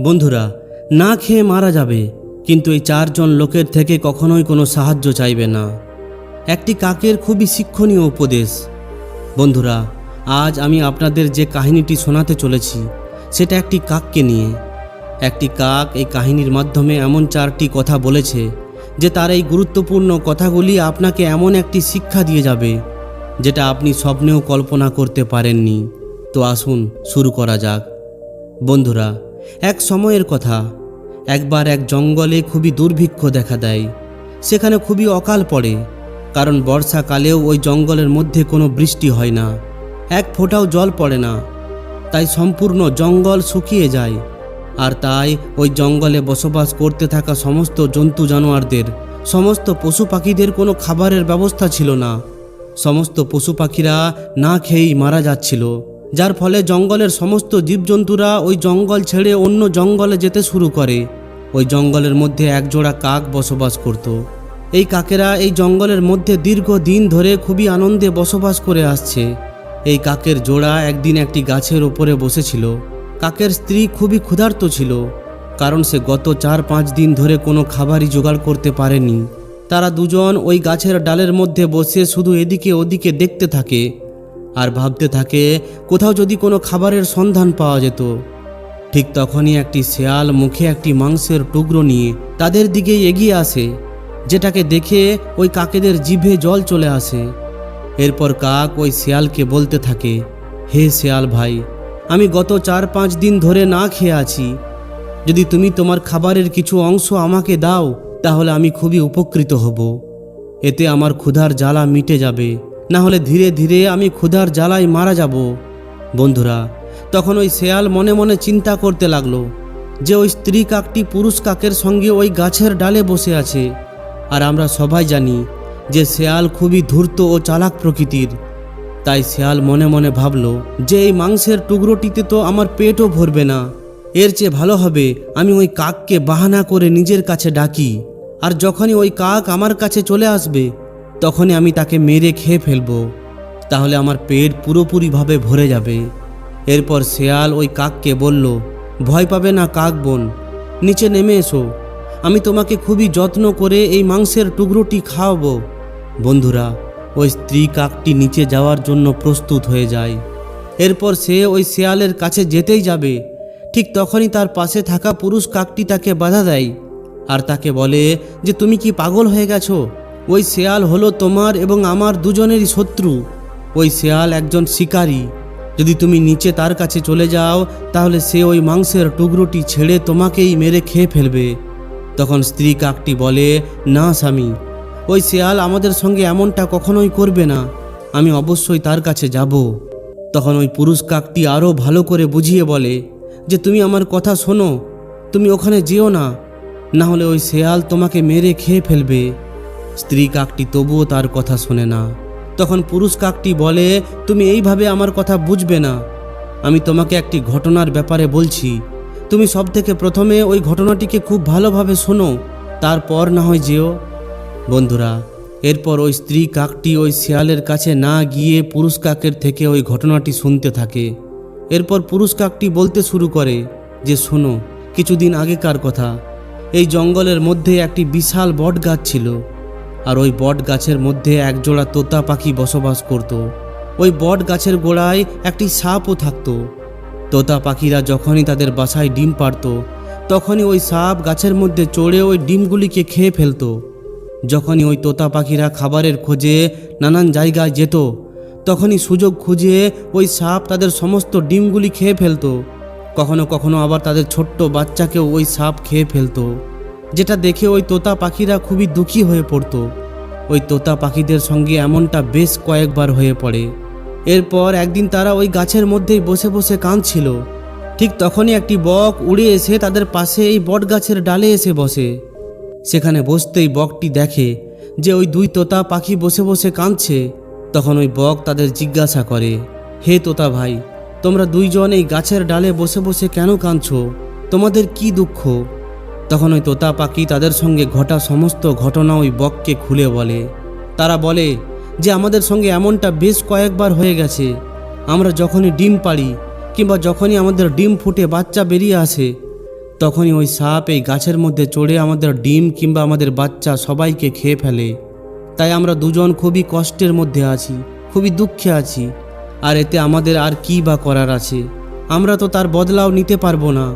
বন্ধুরা, না খেয়ে মারা যাবে, কিন্তু এই চারজন লোকের থেকে কখনোই কোনো সাহায্য চাইবে না। একটি কাকের খুবই শিক্ষণীয় উপদেশ। বন্ধুরা, আজ আমি আপনাদের যে কাহিনীটি শোনাতে চলেছি, সেটা একটি কাককে নিয়ে। একটি কাক এই কাহিনীর মাধ্যমে এমন চারটি কথা বলেছে, যে তার এই গুরুত্বপূর্ণ কথাগুলি আপনাকে এমন একটি শিক্ষা দিয়ে যাবে, যেটা আপনি স্বপ্নেও কল্পনা করতে পারেননি। তো আসুন, শুরু করা যাক। বন্ধুরা এক সময়ের কথা। একবার এক জঙ্গলে খুবই দুর্ভিক্ষ দেখা দেয়। সেখানে খুবই অকাল পড়ে, কারণ বর্ষাকালেও ওই জঙ্গলের মধ্যে কোনো বৃষ্টি হয় না। এক ফোঁটাও জল পড়ে না। তাই সম্পূর্ণ জঙ্গল শুকিয়ে যায়। আর তাই ওই জঙ্গলে বসবাস করতে থাকা সমস্ত জন্তু জানোয়ারদের, সমস্ত পশু পাখিদের কোনো খাবারের ব্যবস্থা ছিল না। সমস্ত পশু পাখিরা না খেয়েই মারা যাচ্ছিল। যার ফলে জঙ্গলের সমস্ত জীবজন্তুরা ওই জঙ্গল ছেড়ে অন্য জঙ্গলে যেতে শুরু করে। ওই জঙ্গলের মধ্যে একজোড়া কাক বসবাস করত। এই কাকেরা এই জঙ্গলের মধ্যে দীর্ঘ দিন ধরে খুবই আনন্দে বসবাস করে আসছে। এই কাকের জোড়া একদিন একটি গাছের ওপরে বসেছিল। কাকের স্ত্রী খুবই ক্ষুধার্ত ছিল, কারণ সে গত চার পাঁচ দিন ধরে কোনো খাবারই জোগাড় করতে পারেনি। তারা দুজন ওই গাছের ডালের মধ্যে বসে শুধু এদিকে ওদিকে দেখতে থাকে। আর ভাবতে থাকে, কোথাও যদি কোনো খাবারের সন্ধান পাওয়া যেত। ঠিক তখনই একটি শেয়াল মুখে একটি মাংসের টুকরো নিয়ে তাদের দিকে এগিয়ে আসে, যেটাকে দেখে ওই কাকেদের জিভে জল চলে আসে। এরপর কাক ওই শেয়ালকে বলতে থাকে, হে শেয়াল ভাই, আমি গত চার পাঁচ দিন ধরে না খেয়ে আছি। যদি তুমি তোমার খাবারের কিছু অংশ আমাকে দাও, তাহলে আমি খুবই উপকৃত হব। এতে আমার ক্ষুধার জ্বালা মিটে যাবে। না হলে ধীরে ধীরে আমি ক্ষুধার জ্বালায় মারা যাব। বন্ধুরা, তখন ওই শেয়াল মনে মনে চিন্তা করতে লাগল যে ওই স্ত্রী কাকটি পুরুষ কাকের সঙ্গে ওই গাছের ডালে বসে আছে। আর আমরা সবাই জানি যে শেয়াল খুবই ধূর্ত ও চালাক প্রকৃতির। তাই শেয়াল মনে মনে ভাবলো যে এই মাংসের টুকরোটিতে তো আমার পেটও ভরবে না। এর চেয়ে ভালো হবে আমি ওই কাককে বাহানা করে নিজের কাছে ডাকি। আর যখনই ওই কাক আমার কাছে চলে আসবে তখনই আমি তাকে মেরে খেয়ে ফেলব। তাহলে আমার পেট পুরোপুরিভাবে ভরে যাবে। এরপর শেয়াল ওই কাককে বলল, ভয় পাবে না কাক বোন, নিচে নেমে এসো। আমি তোমাকে খুবই যত্ন করে এই মাংসের টুকরোটি খাওয়াবো। বন্ধুরা, ওই স্ত্রী কাকটি নিচে যাওয়ার জন্য প্রস্তুত হয়ে যায়। এরপর সে ওই শেয়ালের কাছে যেতেই যাবে। ঠিক তখনই তার পাশে থাকা পুরুষ কাকটি তাকে বাধা দেয়। আর তাকে বলে যে, তুমি কি পাগল হয়ে গেছো? ওই শেয়াল হলো তোমার এবং আমার দুজনেরই শত্রু। ওই শেয়াল একজন শিকারী। যদি তুমি নিচে তার কাছে চলে যাও, তাহলে সে ওই মাংসের টুকরোটি ছেড়ে তোমাকেই মেরে খেয়ে ফেলবে। তখন স্ত্রী কাকটি বলে, না, স্বামী, ওই শেয়াল আমাদের সঙ্গে এমনটা কখনোই করবে না। আমি অবশ্যই তার কাছে যাব। তখন ওই পুরুষ কাকটি আরও ভালো করে বুঝিয়ে বলে, যে তুমি আমার কথা শোনো, তুমি ওখানে যেও না। না হলে ওই শেয়াল তোমাকে মেরে খেয়ে ফেলবে। স্ত্রী কাকটি তবুও তার কথা শোনে না। তখন পুরুষ কাকটি বলে, তুমি এইভাবে আমার কথা বুঝবে না। আমি তোমাকে একটি ঘটনার ব্যাপারে বলছি। তুমি সব থেকে প্রথমে ওই ঘটনাটিকে খুব ভালোভাবে শোনো। তারপর না হয় যেও। বন্ধুরা, এরপর ওই স্ত্রী কাকটি ওই শেয়ালের কাছে না গিয়ে পুরুষ কাকের থেকে ওই ঘটনাটি শুনতে থাকে। এরপর পুরুষ কাকটি বলতে শুরু করে যে, শোনো, কিছুদিন আগেকার কথা। এই জঙ্গলের মধ্যে একটি বিশাল বট গাছ ছিল। আর ওই বট গাছের মধ্যে একজোড়া তোতা পাখি বসবাস করত। ওই বট গাছের গোড়ায় একটি সাপও থাকতো। তোতা পাখিরা যখনই তাদের বাসায় ডিম পারত, তখনই ওই সাপ গাছের মধ্যে চড়ে ওই ডিমগুলিকে খেয়ে ফেলতো। যখনই ওই তোতা পাখিরা খাবারের খোঁজে নানান জায়গায় যেত, তখনই সুযোগ খুঁজে ওই সাপ তাদের সমস্ত ডিমগুলি খেয়ে ফেলতো। কখনো কখনো আবার তাদের ছোট্ট বাচ্চাকেও ওই সাপ খেয়ে ফেলতো। যেটা দেখে ওই তোতা পাখিরা খুবই দুঃখী হয়ে পড়তো। ওই তোতা পাখিদের সঙ্গে এমনটা বেশ কয়েকবার হয়ে পড়ে। এরপর একদিন তারা ওই গাছের মধ্যেই বসে বসে কাঁদছিল। ঠিক তখনই একটি বক উড়ে এসে তাদের পাশে এই বট গাছের ডালে এসে বসে। সেখানে বসতেই বকটি দেখে যে ওই দুই তোতা পাখি বসে বসে কাঁদছে। তখন ওই বক তাদের জিজ্ঞাসা করে, হে তোতা ভাই, তোমরা দুইজন এই গাছের ডালে বসে বসে কেন কাঁদছ? তোমাদের কি দুঃখ? তখন ওই তোতা পাখি তাদের সঙ্গে ঘটা সমস্ত ঘটনা ওই বককে খুলে বলে। তারা বলে যে আমাদের সঙ্গে এমনটা বেশ কয়েকবার হয়ে গেছে। আমরা যখনই ডিম পাড়ি কিংবা যখনই আমাদের ডিম ফুটে বাচ্চা বেরিয়ে আসে, তখনই ওই সাপ এই গাছের মধ্যে চড়ে আমাদের ডিম কিংবা আমাদের বাচ্চা সবাইকে খেয়ে ফেলে। তাই আমরা দুজন খুবই কষ্টের মধ্যে আছি, খুবই দুঃখে আছি, আর এতে আমাদের আর কি বা করার আছে? আমরা তো তার বদলাও নিতে পারব না।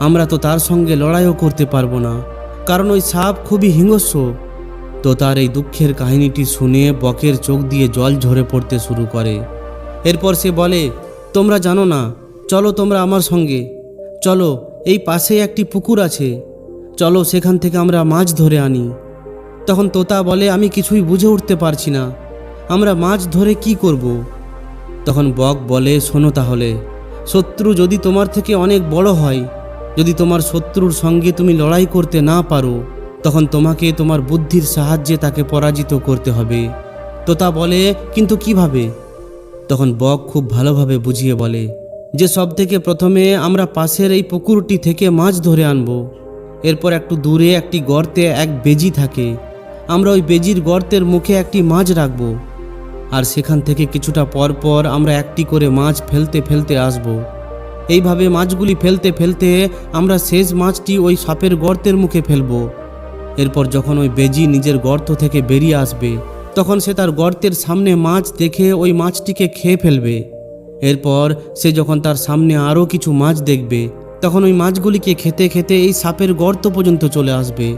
আমরা তো তার সঙ্গে লড়াইও করতে পারব না। কারণ ওই সাপ খুবই হিংস্র। তো তার এই দুঃখের কাহিনীটি শুনে বকের চোখ দিয়ে জল ঝরে পড়তে শুরু করে। এরপর সে বলে, তোমরা জানো না, চলো তোমরা আমার সঙ্গে। চলো, এই পাশে একটি পুকুর আছে। চলো সেখান থেকে আমরা মাছ ধরে আনি। তখন তোতা বলে, আমি কিছুই বুঝে উঠতে পারছি না। আমরা মাছ ধরে কি করব। তখন বক বলে, শোনো তাহলে, শত্রু যদি তোমার থেকে অনেক বড় হয় যদি তোমার শত্রুর সঙ্গে তুমি লড়াই করতে না পারো, তখন তোমাকে তোমার বুদ্ধির সাহায্যে তাকে পরাজিত করতে হবে। তোতা বলে, কিন্তু কীভাবে? তখন বক খুব ভালোভাবে বুঝিয়ে বলে, যে সব থেকে প্রথমে আমরা পাশের এই পুকুরটি থেকে মাছ ধরে আনব। এরপর একটু দূরে একটি গর্তে এক বেজি থাকে। আমরা ওই বেজির গর্তের মুখে একটি মাছ রাখব। আর সেখান থেকে কিছুটা পর পর আমরা একটি করে মাছ ফেলতে ফেলতে আসব। এইভাবে মাছগুলি ফেলতে ফেলতে আমরা শেষ মাছটি ওই সাপের গর্তের মুখে ফেলব। এরপর যখন ওই বেজি নিজের গর্ত থেকে বেরিয়ে আসবে, তখন সে তার গর্তের সামনে মাছ দেখে ওই মাছটিকে খেয়ে ফেলবে। এরপর সে যখন তার সামনে আরও কিছু মাছ দেখবে, তখন ওই মাছগুলিকে খেতে খেতে এই সাপের গর্ত পর্যন্ত চলে আসবে।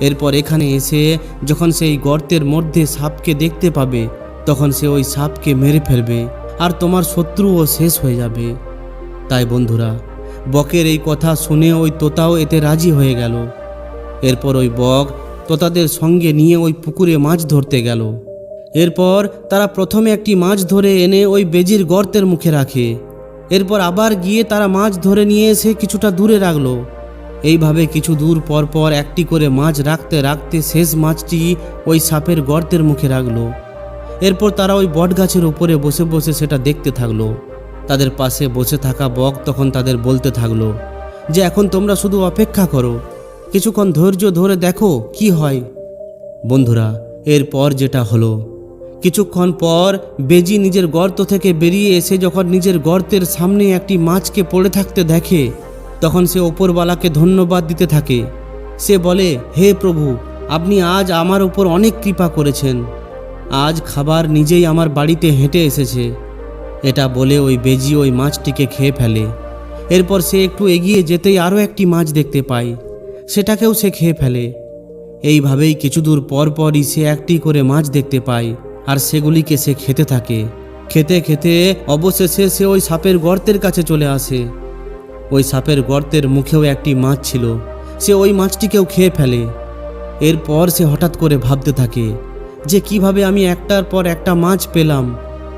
এরপর এখানে এসে যখন সে এই গর্তের মধ্যে সাপকে দেখতে পাবে, তখন সে ওই সাপকে মেরে ফেলবে, আর তোমার শত্রুও শেষ হয়ে যাবে। তাই বন্ধুরা, বকের এই কথা শুনে ওই তোতাও এতে রাজি হয়ে গেল। এরপর ওই বক তোতাদের সঙ্গে নিয়ে ওই পুকুরে মাছ ধরতে গেল। এরপর তারা প্রথমে একটি মাছ ধরে এনে ওই বেজির গর্তের মুখে রাখে। এরপর আবার গিয়ে তারা মাছ ধরে নিয়ে এসে কিছুটা দূরে রাখল। এইভাবে কিছু দূর পর পর একটি করে মাছ রাখতে রাখতে শেষ মাছটি ওই সাপের গর্তের মুখে রাখল। এরপর তারা ওই বটগাছের উপরে বসে বসে সেটা দেখতে থাকল। তাদের পাশে বসে থাকা বক তখন তাদের বলতে থাকল, যে এখন তোমরা শুধু অপেক্ষা করো। কিছুক্ষণ ধৈর্য ধরে দেখো কি হয়। বন্ধুরা, এরপর যেটা হলো, কিছুক্ষণ পর বেজি নিজের গর্ত থেকে বেরিয়ে এসে যখন নিজের গর্তের সামনে একটি মাছকে পড়ে থাকতে দেখে, তখন সে ওপরওয়ালাকে ধন্যবাদ দিতে থাকে। সে বলে, হে প্রভু, আপনি আজ আমার উপর অনেক কৃপা করেছেন। আজ খাবার নিজেই আমার বাড়িতে হেঁটে এসেছে। এটা বলে ওই বেজি ওই মাছটিকে খেয়ে ফেলে। এরপর সে একটু এগিয়ে যেতেই আরও একটি মাছ দেখতে পায়। সেটাকেও সে খেয়ে ফেলে। এইভাবেই কিছু দূর পর পরই সে একটি করে মাছ দেখতে পায় আর সেগুলিকে সে খেতে থাকে। খেতে খেতে অবশেষে সে ওই সাপের গর্তের কাছে চলে আসে। ওই সাপের গর্তের মুখেও একটি মাছ ছিল। সে ওই মাছটিকেও খেয়ে ফেলে। এরপর সে হঠাৎ করে ভাবতে থাকে যে কীভাবে আমি একটার পর একটা মাছ পেলাম।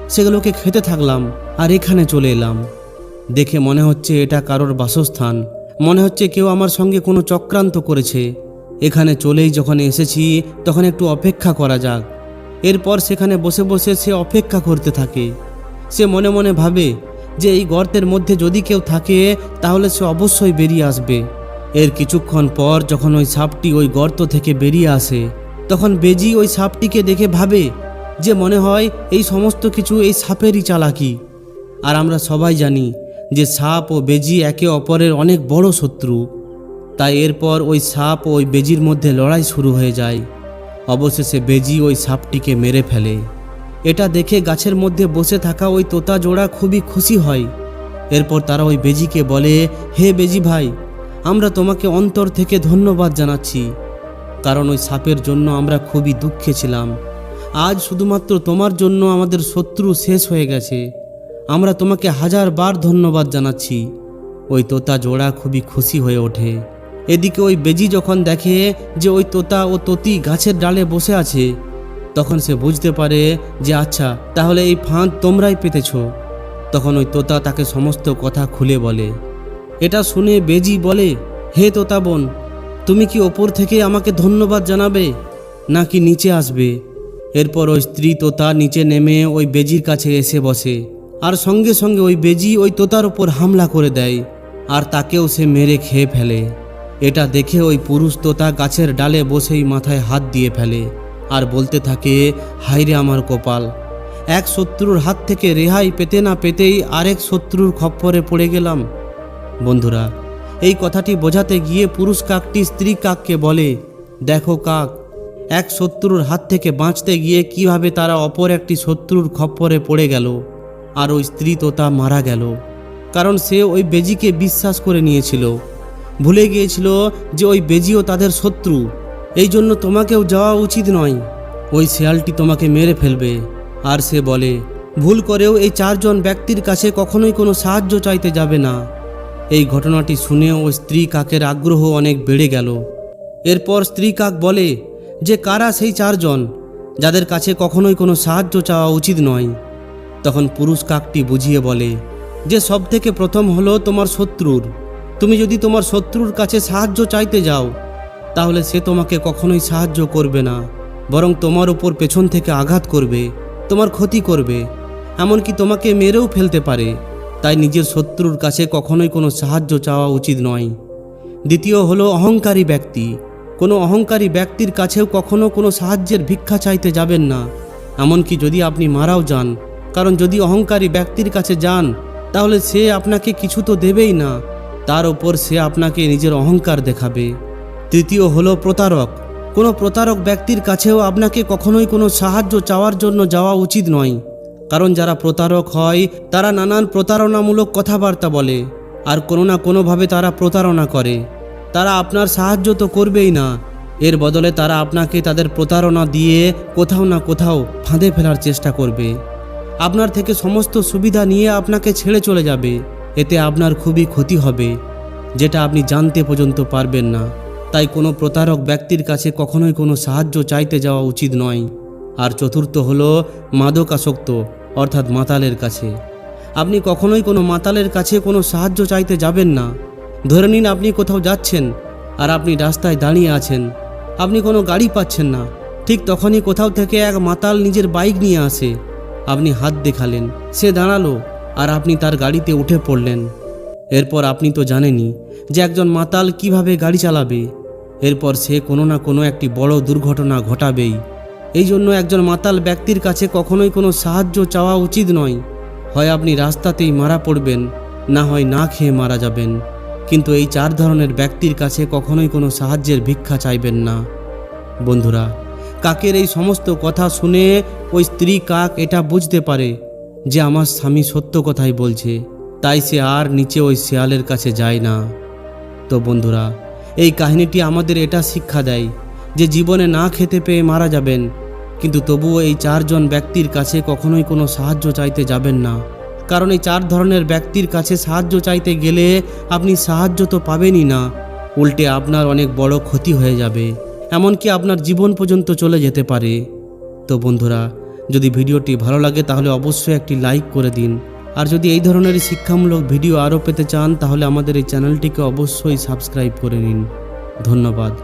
সেগুলোকে খেতে থাকলাম আর এখানে চলে এলাম। দেখে মনে হচ্ছে এটা কারোর বাসস্থান। মনে হচ্ছে কেউ আমার সঙ্গে কোনো চক্রান্ত করেছে। এখানে চলেই যখন এসেছি, তখন একটু অপেক্ষা করা যাক। এরপর সেখানে বসে বসে সে অপেক্ষা করতে থাকে। সে মনে মনে ভাবে যে এই গর্তের মধ্যে যদি কেউ থাকে, তাহলে সে অবশ্যই বেরিয়ে আসবে। এর কিছুক্ষণ পর যখন ওই সাপটি ওই গর্ত থেকে বেরিয়ে আসে, তখন বেজি ওই সাপটিকে দেখে ভাবে যে মনে হয় এই সমস্ত কিছু এই সাপেরই চালাকি। আর আমরা সবাই জানি যে সাপ ও বেজি একে অপরের অনেক বড় শত্রু। তাই এরপর ওই সাপ ও ওই বেজির মধ্যে লড়াই শুরু হয়ে যায়। অবশেষে বেজি ওই সাপটিকে মেরে ফেলে। এটা দেখে গাছের মধ্যে বসে থাকা ওই তোতা জোড়া খুবই খুশি হয়। এরপর তারা ওই বেজিকে বলে, হে বেজি ভাই, আমরা তোমাকে অন্তর থেকে ধন্যবাদ জানাচ্ছি। কারণ ওই সাপের জন্য আমরা খুবই দুঃখে ছিলাম। আজ শুধুমাত্র তোমার জন্য আমাদের শত্রু শেষ হয়ে গেছে। আমরা তোমাকে হাজার বার ধন্যবাদ জানাচ্ছি। ওই তোতা জোড়া খুবই খুশি হয়ে ওঠে। এদিকে ওই বেজি যখন দেখে যে ওই তোতা ও ততি গাছের ডালে বসে আছে, তখন সে বুঝতে পারে যে আচ্ছা তাহলে এই ফাঁদ তোমরাই পেতেছ। তখন ওই তোতা তাকে সমস্ত কথা খুলে বলে। এটা শুনে বেজি বলে, হে তোতা বোন, তুমি কি ওপর থেকে আমাকে ধন্যবাদ জানাবে, নাকি নিচে আসবে? এরপর ওই স্ত্রী তোতা নিচে নেমে ওই বেজির কাছে এসে বসে। আর সঙ্গে সঙ্গে ওই বেজি ওই তোতার ওপর হামলা করে দেয়, আর তাকেও সে মেরে খেয়ে ফেলে। এটা দেখে ওই পুরুষ তোতা গাছের ডালে বসেই মাথায় হাত দিয়ে ফেলে, আর বলতে থাকে হাইরে আমার কপাল। এক শত্রুর হাত থেকে রেহাই পেতে না পেতেই আরেক শত্রুর খপ্পরে পড়ে গেলাম। বন্ধুরা, এই কথাটি বোঝাতে গিয়ে পুরুষ কাকটি স্ত্রী কাককে বলে, দেখো কাক এক শত্রুর হাত থেকে বাঁচতে গিয়ে কীভাবে তারা অপর একটি শত্রুর খপ্পরে পড়ে গেল, আর ওই স্ত্রী তোতা মারা গেল। কারণ সে ওই বেজিকে বিশ্বাস করে নিয়েছিল। ভুলে গিয়েছিল যে ওই বেজিও তাদের শত্রু। এই জন্য তোমাকেও যাওয়া উচিত নয়। ওই শেয়ালটি তোমাকে মেরে ফেলবে। আর সে বলে, ভুল করেও এই চারজন ব্যক্তির কাছে কখনোই কোনো সাহায্য চাইতে যাবে না। এই ঘটনাটি শুনে ওই স্ত্রী কাকের আগ্রহ অনেক বেড়ে গেল। এরপর স্ত্রী কাক বলে যে কারা সেই চারজন, যাদের কাছে কখনোই কোনো সাহায্য চাওয়া উচিত নয়। তখন পুরুষ কাকটি বুঝিয়ে বলে, যে সব থেকে প্রথম হলো তোমার শত্রুর। তুমি যদি তোমার শত্রুর কাছে সাহায্য চাইতে যাও, তাহলে সে তোমাকে কখনোই সাহায্য করবে না, বরং তোমার উপর পেছন থেকে আঘাত করবে, তোমার ক্ষতি করবে। এমনকি তোমাকে মেরেও ফেলতে পারে। তাই নিজের শত্রুর কাছে কখনোই কোনো সাহায্য চাওয়া উচিত নয়। দ্বিতীয় হলো অহংকারী ব্যক্তি। কোনো অহংকারী ব্যক্তির কাছেও কখনো কোনো সাহায্যের ভিক্ষা চাইতে যাবেন না। এমনকি যদি আপনি মারাও যান, কারণ যদি অহংকারী ব্যক্তির কাছে যান, তাহলে সে আপনাকে কিছু তো দেবেই না। তার ওপর সে আপনাকে নিজের অহংকার দেখাবে। তৃতীয় হলো প্রতারক। কোনো প্রতারক ব্যক্তির কাছেও আপনাকে কখনোই কোনো সাহায্য চাওয়ার জন্য যাওয়া উচিত নয়। কারণ যারা প্রতারক হয়, তারা নানান প্রতারণামূলক কথাবার্তা বলে, আর কোনো না কোনোভাবে তারা প্রতারণা করে। তারা আপনার সাহায্য তো করবেই না। এর বদলে তারা আপনাকে তাদের প্রতারণা দিয়ে কোথাও না কোথাও ফাঁদে ফেলার চেষ্টা করবে। আপনার থেকে সমস্ত সুবিধা নিয়ে আপনাকে ছেড়ে চলে যাবে। এতে আপনার খুবই ক্ষতি হবে, যেটা আপনি জানতে পর্যন্ত পারবেন না। তাই কোনো প্রতারক ব্যক্তির কাছে কখনোই কোনো সাহায্য চাইতে যাওয়া উচিত নয়। আর চতুর্থ হলো মাদকাসক্ত, অর্থাৎ মাতালের কাছে। আপনি কখনোই কোনো মাতালের কাছে কোনো সাহায্য চাইতে যাবেন না। ধরে নিন আপনি কোথাও যাচ্ছেন আর আপনি রাস্তায় দাঁড়িয়ে আছেন। আপনি কোনো গাড়ি পাচ্ছেন না। ঠিক তখনই কোথাও থেকে এক মাতাল নিজের বাইক নিয়ে আসে। আপনি হাত দেখালেন, সে দাঁড়াল আর আপনি তার গাড়িতে উঠে পড়লেন। এরপর আপনি তো জানেনই যে একজন মাতাল কীভাবে গাড়ি চালাবে। এরপর সে কোনো না কোনো একটি বড় দুর্ঘটনা ঘটাবেই। এই জন্য একজন মাতাল ব্যক্তির কাছে কখনোই কোনো সাহায্য চাওয়া উচিত নয়। হয় আপনি রাস্তাতেই মারা পড়বেন, না হয় না খেয়ে মারা যাবেন। কিন্তু এই চার ধরনের ব্যক্তির কাছে কখনোই কোনো সাহায্যের ভিক্ষা চাইবেন না। বন্ধুরা, কাকের এই সমস্ত কথা শুনে ওই স্ত্রী কাক এটা বুঝতে পারে যে আমার স্বামী সত্য কথাই বলছে, তাই সে আর নিচে ওই শেয়ালের কাছে যায় না। তো বন্ধুরা, এই কাহিনীটি আমাদের এটা শিক্ষা দেয় যে জীবনে না খেতে পেয়ে মারা যাবেন, কিন্তু তবুও এই চারজন ব্যক্তির কাছে কখনোই কোনো সাহায্য চাইতে যাবেন না। কারণ এই চার ধরনের ব্যক্তির কাছে সাহায্য চাইতে গেলে আপনি সাহায্য তো পাবেনই না। উল্টে আপনার অনেক বড় ক্ষতি হয়ে যাবে, এমনকি আপনার জীবন পর্যন্ত চলে যেতে পারে। তো বন্ধুরা, যদি ভিডিওটি ভালো লাগে তাহলে অবশ্যই একটি লাইক করে দিন। আর যদি এই ধরনের শিক্ষামূলক ভিডিও আরও পেতে চান তাহলে আমাদের এই চ্যানেলটিকে অবশ্যই সাবস্ক্রাইব করে নিন। ধন্যবাদ।